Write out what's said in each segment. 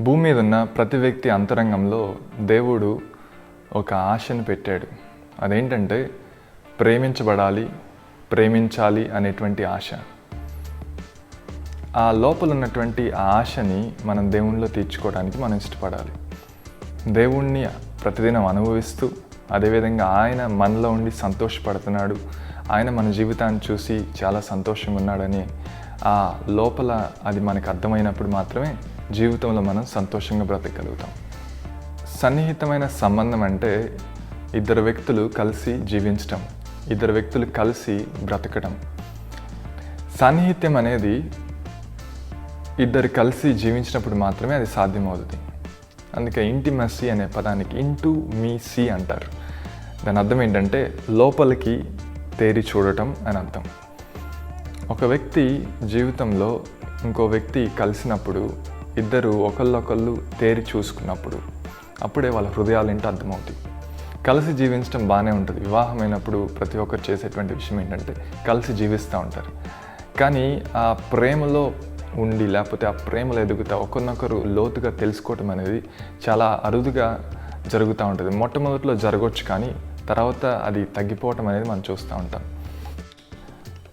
భూమి మీద ఉన్న ప్రతి వ్యక్తి అంతరంగంలో దేవుడు ఒక ఆశను పెట్టాడు. అదేంటంటే ప్రేమించబడాలి ప్రేమించాలి అనేటువంటి ఆశ. ఆ లోపల ఉన్నటువంటి ఆ ఆశని మనం దేవుణ్ణిలో తీర్చుకోవడానికి మనం ఇష్టపడాలి. దేవుణ్ణి ప్రతిదినం అనుభవిస్తూ అదేవిధంగా ఆయన మనలో ఉండి సంతోషపడుతున్నాడు ఆయన మన జీవితాన్ని చూసి చాలా సంతోషంగా ఉన్నాడని ఆ లోపల అది మనకు అర్థమైనప్పుడు మాత్రమే జీవితంలో మనం సంతోషంగా బ్రతకగలుగుతాం. సన్నిహితమైన సంబంధం అంటే ఇద్దరు వ్యక్తులు కలిసి జీవించటం ఇద్దరు వ్యక్తులు కలిసి బ్రతకటం. సాన్నిహిత్యం అనేది ఇద్దరు కలిసి జీవించినప్పుడు మాత్రమే అది సాధ్యమవుతుంది. అందుకే ఇంటిమసీ అనే పదానికి ఇంటూ మీ సి అంటారు. దాని అర్థం ఏంటంటే లోపలికి తేరి చూడటం అని అర్థం. ఒక వ్యక్తి జీవితంలో ఇంకో వ్యక్తి కలిసినప్పుడు ఇద్దరు ఒకళ్ళొకళ్ళు తేరి చూసుకున్నప్పుడు అప్పుడే వాళ్ళ హృదయాలు ఏంటో అర్థమవుతాయి. కలిసి జీవించడం బాగానే ఉంటుంది. వివాహమైనప్పుడు ప్రతి ఒక్కరు చేసేటువంటి విషయం ఏంటంటే కలిసి జీవిస్తూ ఉంటారు. కానీ ఆ ప్రేమలో ఉండి లేకపోతే ఆ ప్రేమలో ఎదుగుతా ఒకరినొకరు లోతుగా తెలుసుకోవటం అనేది చాలా అరుదుగా జరుగుతూ ఉంటుంది. మొట్టమొదటిలో జరగవచ్చు కానీ తర్వాత అది తగ్గిపోవటం అనేది మనం చూస్తూ ఉంటాం.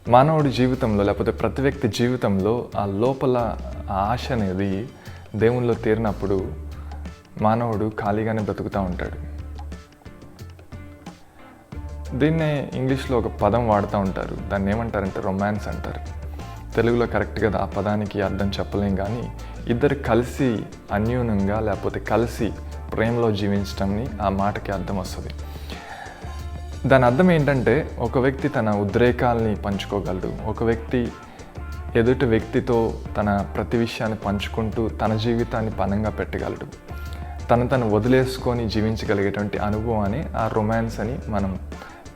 మానవుడి జీవితంలో లేకపోతే ప్రతి వ్యక్తి జీవితంలో ఆ లోపల ఆ ఆశ అనేది దేవునిలో తీరినప్పుడు మానవుడు ఖాళీగానే బ్రతుకుతూ ఉంటాడు. దీన్నే ఇంగ్లీష్లో ఒక పదం వాడుతూ ఉంటారు. దాన్ని ఏమంటారంటే రొమాన్స్ అంటారు. తెలుగులో కరెక్ట్గా ఆ పదానికి అర్థం చెప్పలేం కానీ ఇద్దరు కలిసి అన్యూనంగా లేకపోతే కలిసి ప్రేమలో జీవించడంని ఆ మాటకి అర్థం వస్తుంది. దాని అర్థం ఏంటంటే ఒక వ్యక్తి తన ఉద్రేకాల్ని పంచుకోగలడు. ఒక వ్యక్తి ఎదుటి వ్యక్తితో తన ప్రతి విషయాన్ని పంచుకుంటూ తన జీవితాన్ని పనంగా పెట్టగలడు. తను తను వదిలేసుకొని జీవించగలిగేటువంటి అనుభవాన్ని ఆ రొమాన్స్ అని మనం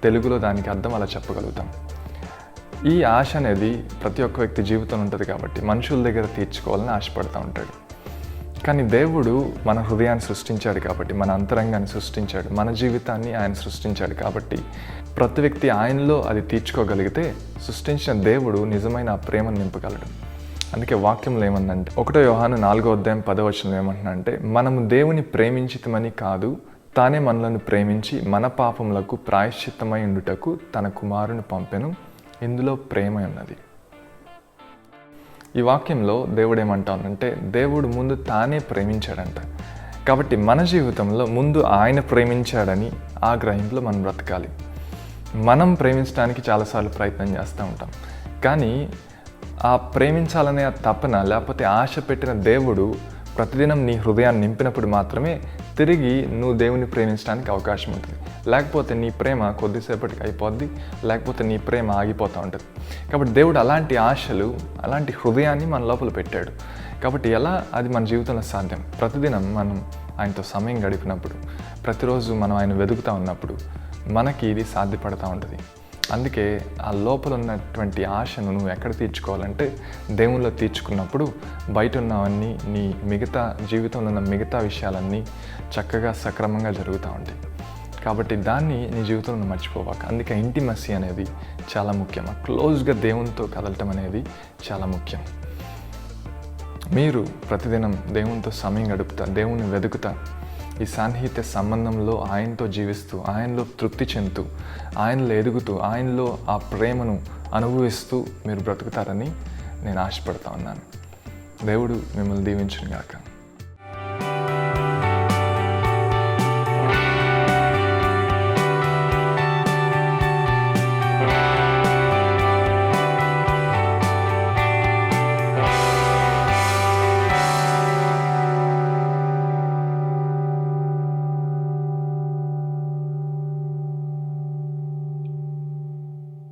తెలుగులో దానికి అర్థం అలా చెప్పగలుగుతాం. ఈ ఆశ అనేది ప్రతి ఒక్క వ్యక్తి జీవితంలో ఉంటుంది కాబట్టి మనుషుల దగ్గర తీర్చుకోవాలని ఆశపడుతూ ఉంటాడు. కానీ దేవుడు మన హృదయాన్ని సృష్టించాడు కాబట్టి మన అంతరంగాన్ని సృష్టించాడు మన జీవితాన్ని ఆయన సృష్టించాడు కాబట్టి ప్రతి వ్యక్తి ఆయనలో అది తీర్చుకోగలిగితే సృష్టించిన దేవుడు నిజమైన ఆ ప్రేమను నింపగలడు. అందుకే వాక్యంలో ఏమన్నంటే ఒకటో యోహాను నాలుగో అధ్యాయం పదవచనం ఏమంటున్నాడంటే మనము దేవుని ప్రేమించితమని కాదు తానే మనలను ప్రేమించి మన పాపములకు ప్రాయశ్చిత్తమై ఉండుటకు తన కుమారుని పంపెను. ఇందులో ప్రేమ ఉన్నది. ఈ వాక్యంలో దేవుడు ఏమంటానంటే దేవుడు ముందు తానే ప్రేమించాడంట. కాబట్టి మన జీవితంలో ముందు ఆయన ప్రేమించాడని ఆ గ్రహింపులో మనం బ్రతకాలి. మనం ప్రేమించడానికి చాలాసార్లు ప్రయత్నం చేస్తూ ఉంటాం. కానీ ఆ ప్రేమించాలనే ఆ తపన లేకపోతే ఆశ పెట్టిన దేవుడు ప్రతిదినం నీ హృదయాన్ని నింపినప్పుడు మాత్రమే తిరిగి నువ్వు దేవుని ప్రేమించడానికి అవకాశం ఉంటుంది. లేకపోతే నీ ప్రేమ కొద్దిసేపటికి అయిపోద్ది లేకపోతే నీ ప్రేమ ఆగిపోతూ ఉంటుంది. కాబట్టి దేవుడు అలాంటి ఆశలు అలాంటి హృదయాన్ని మన లోపల పెట్టాడు. కాబట్టి ఎలా? అది మన జీవితంలో సాధ్యం. ప్రతిదినం మనం ఆయనతో సమయం గడిపినప్పుడు ప్రతిరోజు మనం ఆయన వెతుకుతూ ఉన్నప్పుడు మనకి ఇది సాధ్యపడుతూ ఉంటుంది. అందుకే ఆ లోపల ఉన్నటువంటి ఆశను నువ్వు ఎక్కడ తీర్చుకోవాలంటే దేవునిలో తీర్చుకున్నప్పుడు బయట ఉన్నవన్నీ నీ మిగతా జీవితంలో ఉన్న మిగతా విషయాలన్నీ చక్కగా సక్రమంగా జరుగుతూ ఉంటాయి. కాబట్టి దాన్ని నీ జీవితంలో మర్చిపోవాక అందుకే ఇంటిమసీ అనేది చాలా ముఖ్యం. క్లోజ్గా దేవునితో కదలటం అనేది చాలా ముఖ్యం. మీరు ప్రతిదినం దేవునితో సమయం గడుపుతా దేవుని వెతుకుతా ఈ సాన్నిహిత్య సంబంధంలో ఆయనతో జీవిస్తూ ఆయనలో తృప్తి చెందుతూ ఆయనలో ఎదుగుతూ ఆయనలో ఆ ప్రేమను అనుభవిస్తూ మీరు బ్రతుకుతారని నేను ఆశపడతా ఉన్నాను. దేవుడు మిమ్మల్ని దీవించును గాక